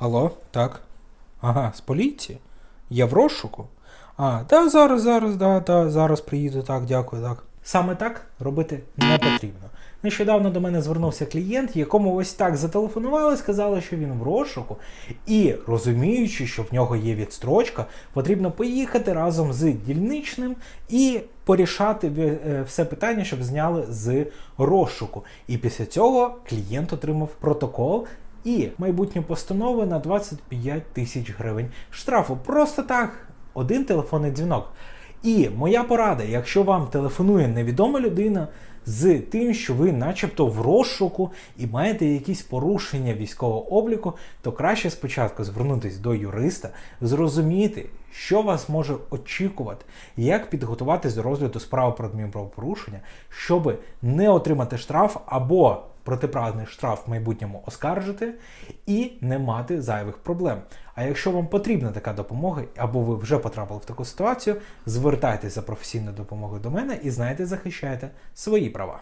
Алло, так. Ага, з поліції? Я в розшуку? А, да, зараз, зараз, да, да, зараз приїду, так, дякую, так. Саме так робити не потрібно. Нещодавно до мене звернувся клієнт, якому ось так зателефонували, сказали, що він в розшуку, і розуміючи, що в нього є відстрочка, потрібно поїхати разом з дільничним і порішати е, все питання, щоб зняли з розшуку. І після цього клієнт отримав протокол і майбутню постанову на 25 тисяч гривень штрафу. Просто так, один телефонний дзвінок. І моя порада, якщо вам телефонує невідома людина з тим, що ви начебто в розшуку і маєте якісь порушення військового обліку, то краще спочатку звернутися до юриста, зрозуміти, що вас може очікувати, як підготуватись до розгляду справи про адмінправопорушення, щоб не отримати штраф або протиправний штраф в майбутньому оскаржити і не мати зайвих проблем. А якщо вам потрібна така допомога, або ви вже потрапили в таку ситуацію, звертайтеся за професійною допомогою до мене і знайте, захищайте свої права.